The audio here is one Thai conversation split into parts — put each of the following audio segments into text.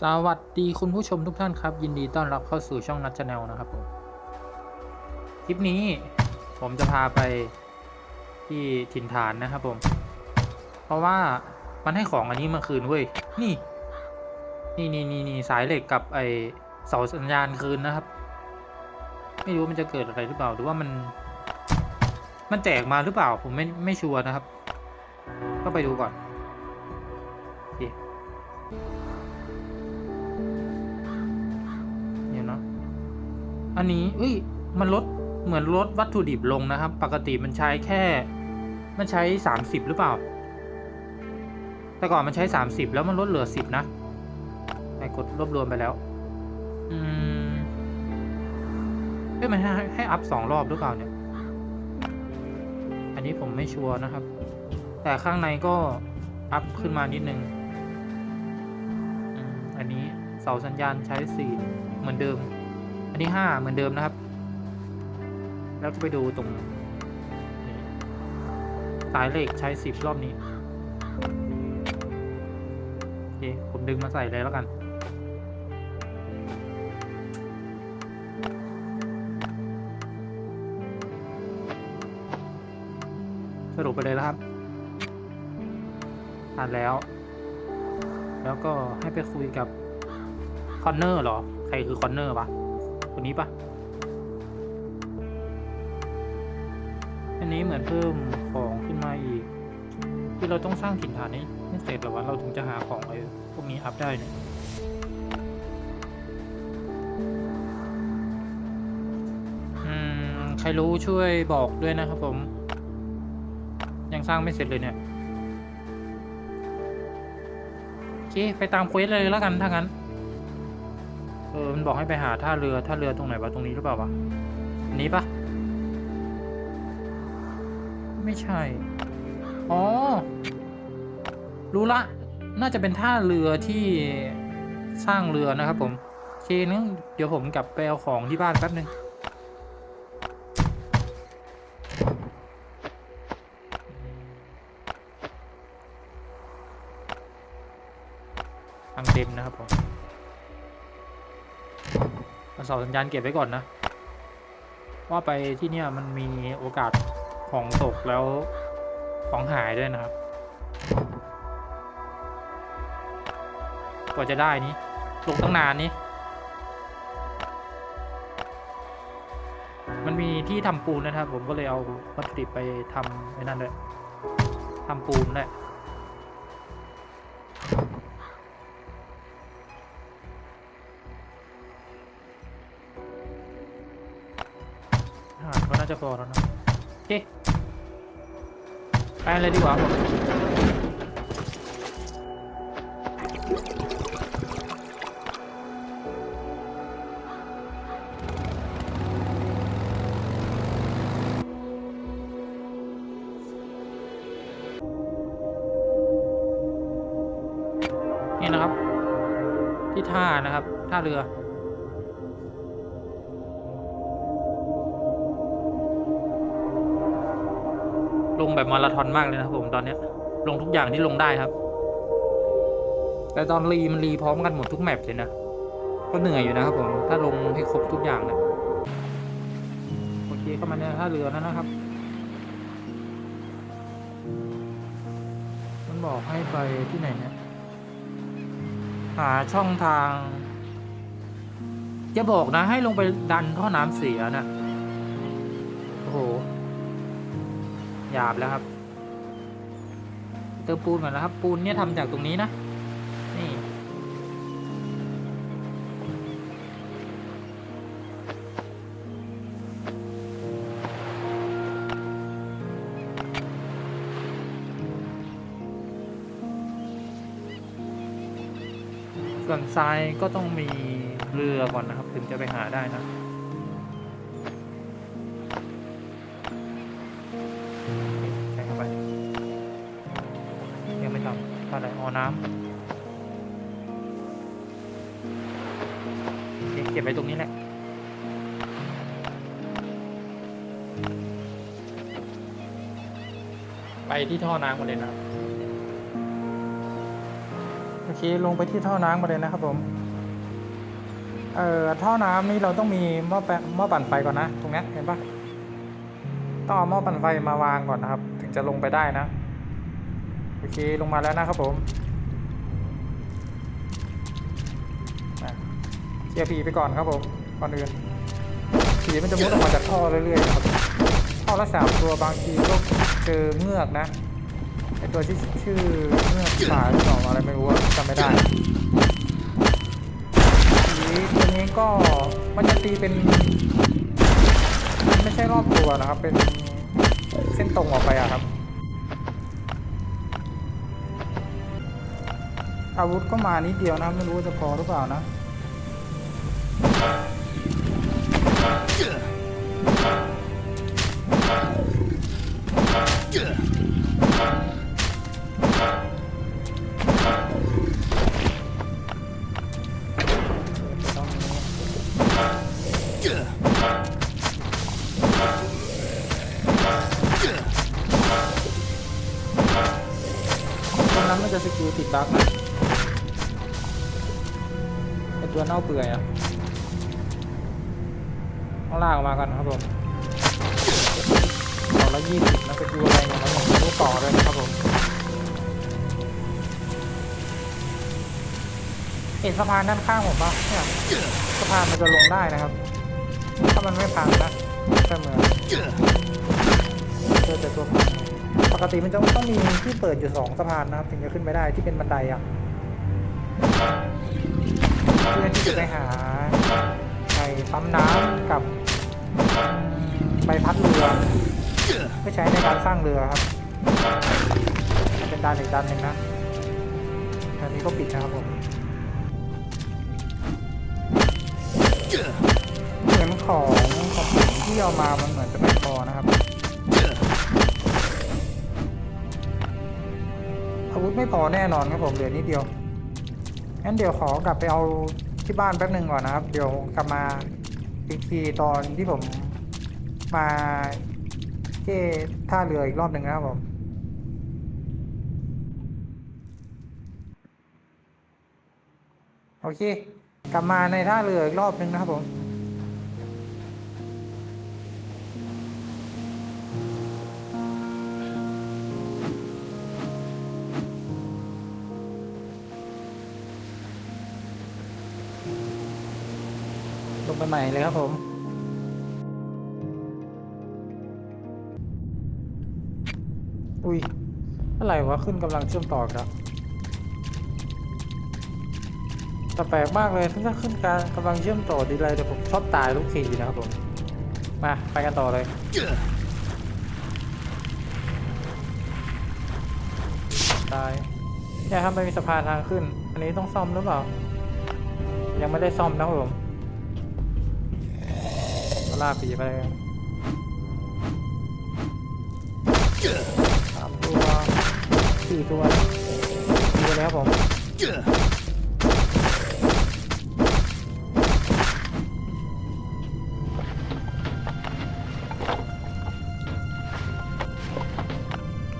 สวัสดีคุณผู้ชมทุกท่านครับ ยินดีต้อนรับเข้าสู่ช่องนัทชาแนลนะครับผมคลิปนี้ผมจะพาไปที่ถิ่นฐานนะครับผม เพราะว่ามันให้ของอันนี้มาคืนเว้ยนี่ นี่นี่นี่นี่สายเหล็กกับไอเสาสัญญาณคืนนะครับ ไม่รู้มันจะเกิดอะไรหรือเปล่าหรือว่ามัน มันแจกมาหรือเปล่า ผมไม่ไม่ชัวร์นะครับ ก็ไปดูก่อนโอเค อันนี้เอ้ยมันลดเหมือนลดวัตถุดิบลงนะครับ ปกติมันใช้แค่ มันใช้สามสิบหรือเปล่า แต่ก่อนมันใช้สามสิบแล้วมันลดเหลือสิบนะไปกดรวบรวมไปแล้ว อืมเอ้ยมันให้ให้อัพสองรอบหรือเปล่าเนี่ย อันนี้ผมไม่ชัวร์นะครับ แต่ข้างในก็อัพขึ้นมานิดนึงอืมอันนี้เสาสัญญาณใช้สี่เหมือนเดิมอั นนี้ห้าเหมือนเดิมนะครับ แล้วก็ไปดูตรงสายเหล็กใช้สิบรอบนี้โอเคผมดึงมาใส่เลยแล้วกันสรุปไปเลยแล้วครับผ่านแล้ว แล้วก็ให้ไปคุยกับคอนเนอร์หรอ ใครคือคอนเนอร์ปะ คนนี้ปะอันนี้เหมือนเพิ่มของขึ้นมาอีกคือเราต้องสร้างถิ่นฐานให้ให้เสร็จแล้ววะเราถึงจะหาของไอ้พวกนี้อัพได้เนี่ยอืมใครรู้ช่วยบอกด้วยนะครับผม ยังสร้างไม่เสร็จเลยเนี่ย โอเค ไปตามเควสเลยแล้วกันถ้างั้น ออมันบอกให้ไปหาท่าเรือท่าเรือตรงไหนวะตรงนี้หรือเปล่าวะนนี้ปะไม่ใช่ อ๋อ รู้ละ น่าจะเป็นท่าเรือที่สร้างเรือนะครับผมโอเคนึงเดี๋ยวผมกลับไปเอาของที่บ้านแป๊บนึงทางเต็มนะครับผม เอาเสาสัญญาณเก็บไว้ก่อนนะ ว่าไปที่เนี่ยมันมีโอกาสของตกแล้วของหายด้วยนะครับกว่าจะได้นี้ลงตั้งนานนี้ มันมีที่ทำปูนนะครับ ผมก็เลยเอาวัตถุดิบไปทำไอ้นั่นด้วยทำปูนด้วยอาหาน่าจะพอแล้วนะโอเคไปเลยดีกว่าผมนี่นะครับ ที่ท่านะครับ ท่าเรือ ลงแบบมาราธอนมากเลยนะครับผมตอนเนี้ย ลงทุกอย่างที่ลงได้ครับ แต่ตอนรีมันรีพร้อมกันหมดทุกแมปเลยนะก็เหนื่อยอยู่นะครับผมถ้าลงให้ครบทุกอย่างเนะโอเคเข้ามาในท่าเรือแล้วนะครับ มันบอกให้ไปที่ไหนเนี่ยหาช่องทางจะบอกนะให้ลงไปดันท่อน้ำเสียนะโอ้โห หยาบแล้วครับ เติมปูนก่อนนะครับ ปูนเนี่ยทำจากตรงนี้นะ นี่ส่วนทรายก็ต้องมีเรือก่อนนะครับ ถึงจะไปหาได้นะ ก็บไว้ตรงนี้แหละไปที่ท่อน้ำกันเลยนะครับโอเคเคลงไปที่ท่อน้ำมาเลยนะครับผมเอ่อท่อน้ำนี่เราต้องมีหม้อแปะหม้อปั่นไฟก่อนนะ ตรงเนี้ยเห็นปะต้องเอาหม้อปั่นไฟมาวางก่อนนะครับ ถึงจะลงไปได้นะโอเคลงมาแล้วนะครับผม ลียผีไปก่อนครับผมก่อนอื่นผีมันจะมุดออกมาจากท่อเรื่อยๆนะครับท่อละสามตัวบางทีก็เจอเงือกนะไอตัวที่ชื่อเงือกขาหรือเปล่าอะไรไม่รู้จำไม่ได้ผีตัวนี้ก็มันจะตีเป็น ไม่ใช่รอบตัวนะครับ เป็นเส้นตรงออกไปอะครับ อาวุธก็มานิดเดียวนะไม่รู้จะพอหรือเปล่านะ นั้นมันจะสกิลติดบั๊กนะไอตัวเน่าเปื่อยอะ ต้องลากออกมาก่อนครับผมต่อละยี่สิบนะสกิลอะไรเนี่ยมันผมรู้ต่อเลยนะครับผมเห็นสะพานด้านข้างผมปะเนี่ยสะพานมันจะลงได้นะครับ ถ้ามันไม่พังนะแค่เหมือเจอแต่ตัวพังปกติมันจะต้องมีที่เปิดอยู่สองสะพานนะครับ ถึงจะขึ้นไปได้ที่เป็นบันไดอะเพื่อที่จะไปหา ปั๊มน้ำกับใบพัดเรือเพื่อใช้ในการสร้างเรือครับ เป็นด้านอีกด้านหนึ่งนะอันนี้ก็ปิดนะครับผมเหมือนของของผมที่เอามามันเหมือนจะไม่พอนะครับอาวุธไม่พอแน่นอนครับผมเหลือนิดเดียวงั้นเดี๋ยวขอกลับไปเอาที่บ้านแป๊บหนึ่งก่อนนะครับ เดี๋ยวกลับมา อีกทีตอนที่ผมมาที่ท่าเรืออีกรอบหนึ่งนะครับผม โอเค กลับมาในท่าเรืออีกรอบหนึ่งนะครับผม ใหม่เลยครับผม อุ้ยอะไรวะขึ้นกำลังเชื่อมต่อครับแต่แปลกมากเลยถ้าขึ้นการกำลังเชื่อมต่อดีเลยแต่ผมชอบตายลูกทีนะครับผม มาไปกันต่อเลยตายเนี่ยครับไมมีสะพานทางขึ้น อันนี้ต้องซ่อมหรือเปล่า ยังไม่ได้ซ่อมนะครับผม ลาผีไปสามตัวสี่ตัวสี่ตัวเลยครับผม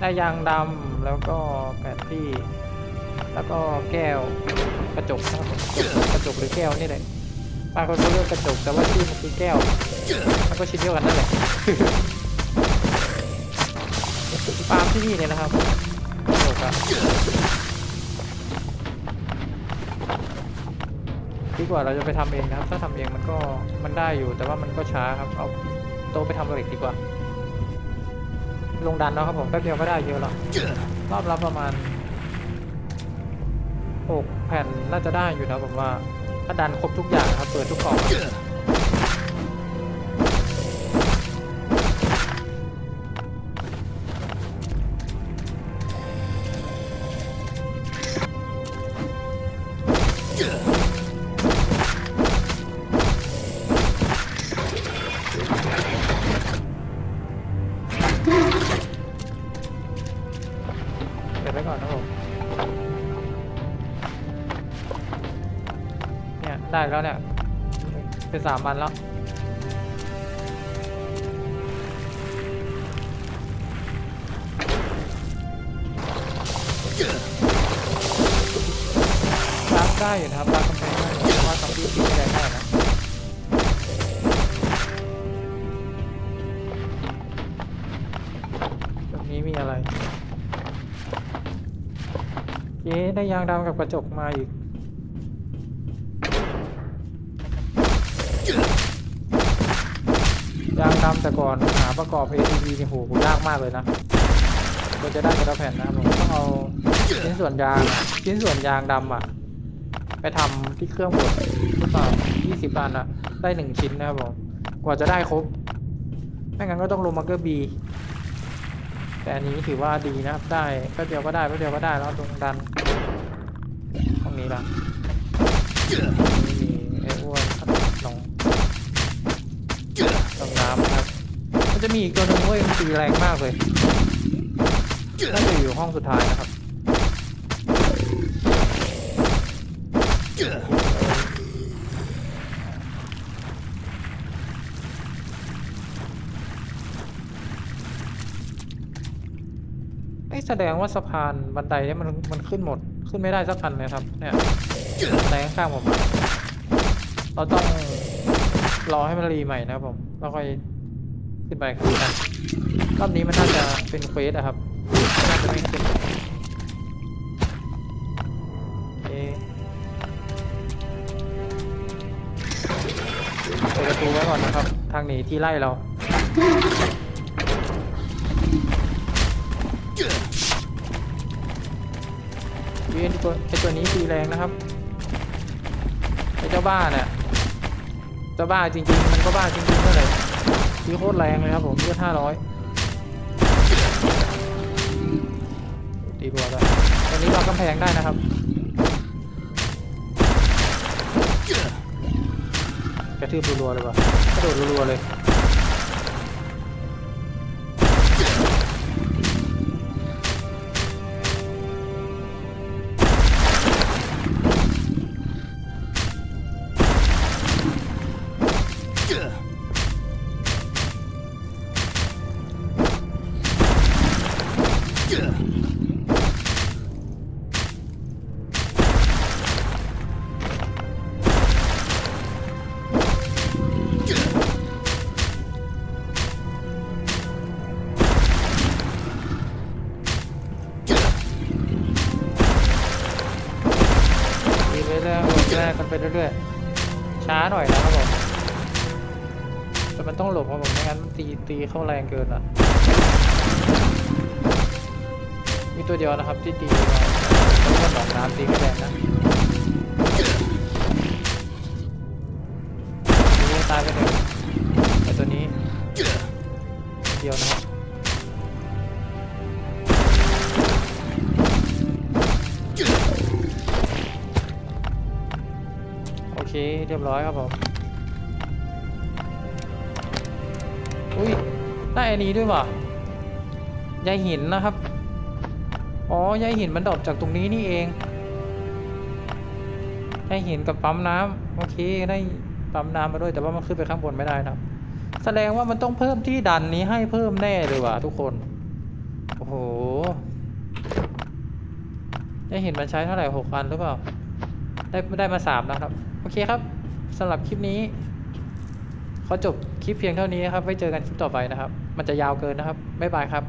ได้ยางดำแล้วก็แผนที่ แล้วก็แก้วกระจกนะครับกระจกหรือแก้วนี่แหละ บางคนก็เรียกกระจกแต่ว่าชื่อมันคือแก้วมันก็ชิ้นเดียวกันนั่นแหละฟาร์มที่นี่เนี่ยนะครับกระจกอะดีกว่าเราจะไปทำเองนะครับ ถ้าทำเองมันก็มันได้อยู่ แต่ว่ามันก็ช้าครับ เอาโตไปทำเหล็กดีกว่า ลงดันเนาะครับผมแป๊บเดียวก็ได้เยอะแล้วรอบละประมาณหกแผ่นน่าจะได้อยู่นะผมว่า ถ้าดันครบทุกอย่างนะครับ เปิดทุกกล่อง ได้แล้วเนี่ย เป็นสามวันแล้วเได้อยู่นะครับรักกำแพงได้อยู่แต่ว่าซอมบี้ตีไม่แรงมากนะตรงนี้มีอะไร เย้ได้ยางดำกับกระจกมาอีก ยางดำแต่ก่อนหาประกอบ ATV เนี่ยโหยากมากเลยนะเราจะได้แต่ละแผ่นนะครับผมต้องเอาชิ้นส่วนยางชิ้นส่วนยางดำอะ ไปทำที่เครื่องบดหรือเปล่า20อันอะ ได้หนึ่งชิ้นนะครับผมกว่าจะได้ครบไม่งั้นก็ต้องลงมาเกอร์บีแต่อันนี้ถือว่าดีนะครับ ได้แป๊บเดียวก็ได้แป๊บเดียวก็ได้แล้วตรงดันตรงนี้ละ จะมีอีกตัวหนึงเว้ยมันตีแรงมากเลยน่าจะอยู่ห้องสุดท้ายนะครับไม่แสดงว่าสะพานบันไดเนี่ยมันมันขึ้นหมดขึ้นไม่ได้สักคันเลยครับ เนี่ยบันไดข้างผมเราต้องรอให้มันรีใหม่นะครับผมแล้วค่อย ขึ้นไปครับกันรอบนี้มันน่าจะเป็นเควสอะครับน่าจะไม่ขึ้นเอเปิดประตูไว้ก่อนนะครับ ทางหนีที่ไล่เราวีนตัวไอตัวนี้ตีแรงนะครับไอเจ้าบ้าเนี่ยเจ้าบ้าจริงๆ มันก็บ้าจริงๆเท่าไหร่ ตีโคตรแรงเลยครับผมเลือดห้าร้อยตีรัวแล้วตอนนี้เรากำแพงได้นะครับกระทืบรัวๆเลยว่ะกระโดดรัวๆเลย ๆหลบแรกกันไปเรื่อยๆ ช้าหน่อยนะครับผมแต่มันต้องหลบครับผมไม่งั้นมันตีตีเข้าแรงเกินอะ มีตัวเดียวนะครับที่ตีมาแล้วก็หนองน้ำตีไม่แรงนะตายไปหนึ่งแต่ตัวนี้ เดียวนะครับ เคเรียบร้อยครับผม อุ้ยได้อันนี้ด้วยว่ะยายหินนะครับ อ๋อยายหินมันดรอปจากตรงนี้นี่เองยายหินกับปั๊มน้ำโอเคได้ปั๊มน้ำมาด้วยแต่ว่ามันขึ้นไปข้างบนไม่ได้นะครับแสดงว่ามันต้องเพิ่มที่ดันนี้ให้เพิ่มแน่เลยว่ะทุกคน โอ้โหยายหินมันใช้เท่าไหร่หกอันหรือเปล่าได้ได้มาสามนะครับ โอเคครับ สำหรับคลิปนี้ขอจบคลิปเพียงเท่านี้นะครับ ไว้เจอกันคลิปต่อไปนะครับ มันจะยาวเกินนะครับ บ๊ายบายครับ